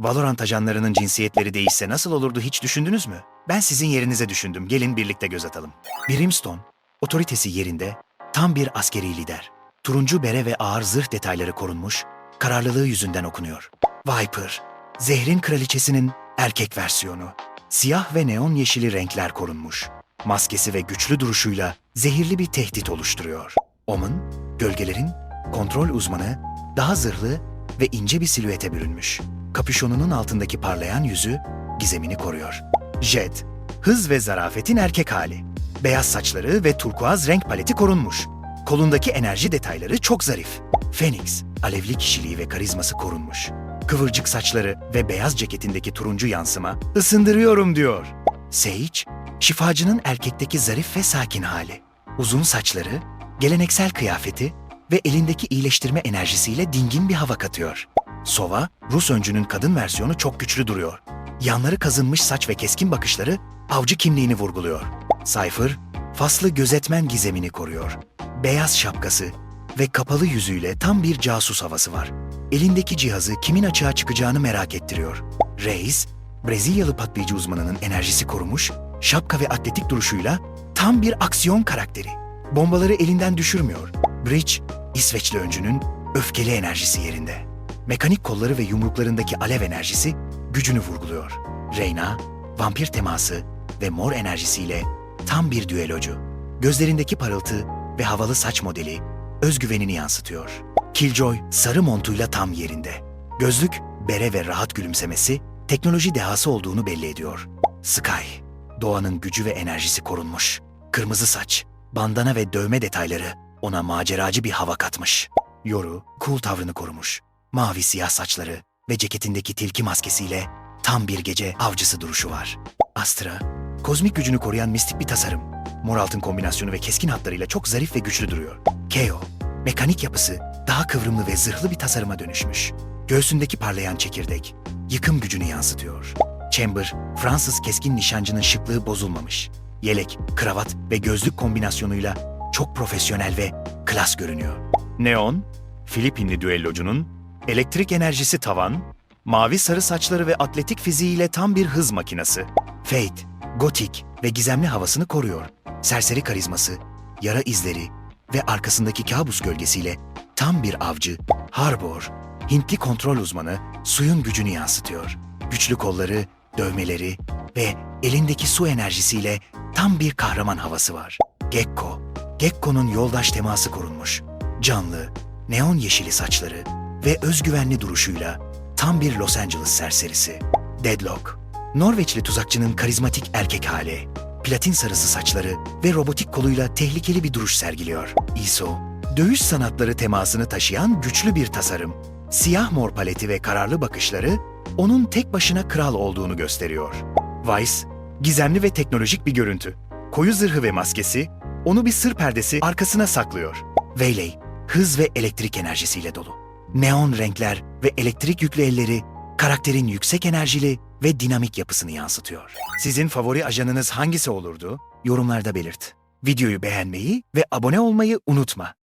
Valorant ajanlarının cinsiyetleri değişse nasıl olurdu hiç düşündünüz mü? Ben sizin yerinize düşündüm. Gelin birlikte göz atalım. Brimstone, otoritesi yerinde, tam bir askeri lider. Turuncu bere ve ağır zırh detayları korunmuş, kararlılığı yüzünden okunuyor. Viper, zehrin kraliçesinin erkek versiyonu. Siyah ve neon yeşili renkler korunmuş. Maskesi ve güçlü duruşuyla zehirli bir tehdit oluşturuyor. Omen, gölgelerin kontrol uzmanı, daha zırhlı ve ince bir silüete bürünmüş. Kapüşonunun altındaki parlayan yüzü gizemini koruyor. Jet, hız ve zarafetin erkek hali. Beyaz saçları ve turkuaz renk paleti korunmuş. Kolundaki enerji detayları çok zarif. Phoenix, alevli kişiliği ve karizması korunmuş. Kıvırcık saçları ve beyaz ceketindeki turuncu yansıma ısındırıyorum diyor. Sage, şifacının erkekteki zarif ve sakin hali. Uzun saçları, geleneksel kıyafeti ve elindeki iyileştirme enerjisiyle dingin bir hava katıyor. Sova, Rus öncünün kadın versiyonu çok güçlü duruyor. Yanları kazınmış saç ve keskin bakışları avcı kimliğini vurguluyor. Cypher, faslı gözetmen gizemini koruyor. Beyaz şapkası ve kapalı yüzüyle tam bir casus havası var. Elindeki cihazı kimin açığa çıkacağını merak ettiriyor. Reis, Brezilyalı patlayıcı uzmanının enerjisi korumuş, şapka ve atletik duruşuyla tam bir aksiyon karakteri. Bombaları elinden düşürmüyor. Bridge, İsveçli öncünün öfkeli enerjisi yerinde. Mekanik kolları ve yumruklarındaki alev enerjisi gücünü vurguluyor. Reyna, vampir teması ve mor enerjisiyle tam bir düellocu. Gözlerindeki parıltı ve havalı saç modeli özgüvenini yansıtıyor. Killjoy sarı montuyla tam yerinde. Gözlük, bere ve rahat gülümsemesi teknoloji dehası olduğunu belli ediyor. Sky, doğanın gücü ve enerjisi korunmuş. Kırmızı saç, bandana ve dövme detayları ona maceracı bir hava katmış. Yoru, cool tavrını korumuş. Mavi siyah saçları ve ceketindeki tilki maskesiyle tam bir gece avcısı duruşu var. Astra, kozmik gücünü koruyan mistik bir tasarım. Mor altın kombinasyonu ve keskin hatlarıyla çok zarif ve güçlü duruyor. Keo, mekanik yapısı daha kıvrımlı ve zırhlı bir tasarıma dönüşmüş. Göğsündeki parlayan çekirdek, yıkım gücünü yansıtıyor. Chamber, Fransız keskin nişancının şıklığı bozulmamış. Yelek, kravat ve gözlük kombinasyonuyla çok profesyonel ve klas görünüyor. Neon, Filipinli düellocunun elektrik enerjisi tavan, mavi sarı saçları ve atletik fiziğiyle tam bir hız makinası. Fate, gotik ve gizemli havasını koruyor. Serseri karizması, yara izleri ve arkasındaki kabus gölgesiyle tam bir avcı, Harbor, Hintli kontrol uzmanı suyun gücünü yansıtıyor. Güçlü kolları, dövmeleri ve elindeki su enerjisiyle tam bir kahraman havası var. Gekko, Gekko'nun yoldaş teması korunmuş. Canlı, neon yeşili saçları ve özgüvenli duruşuyla tam bir Los Angeles serserisi. Deadlock, Norveçli tuzakçının karizmatik erkek hali. Platin sarısı saçları ve robotik koluyla tehlikeli bir duruş sergiliyor. ISO, dövüş sanatları temasını taşıyan güçlü bir tasarım. Siyah mor paleti ve kararlı bakışları onun tek başına kral olduğunu gösteriyor. Vice, gizemli ve teknolojik bir görüntü. Koyu zırhı ve maskesi onu bir sır perdesi arkasına saklıyor. Waylay, hız ve elektrik enerjisiyle dolu. Neon renkler ve elektrik yüklü elleri karakterin yüksek enerjili ve dinamik yapısını yansıtıyor. Sizin favori ajanınız hangisi olurdu? Yorumlarda belirt. Videoyu beğenmeyi ve abone olmayı unutma.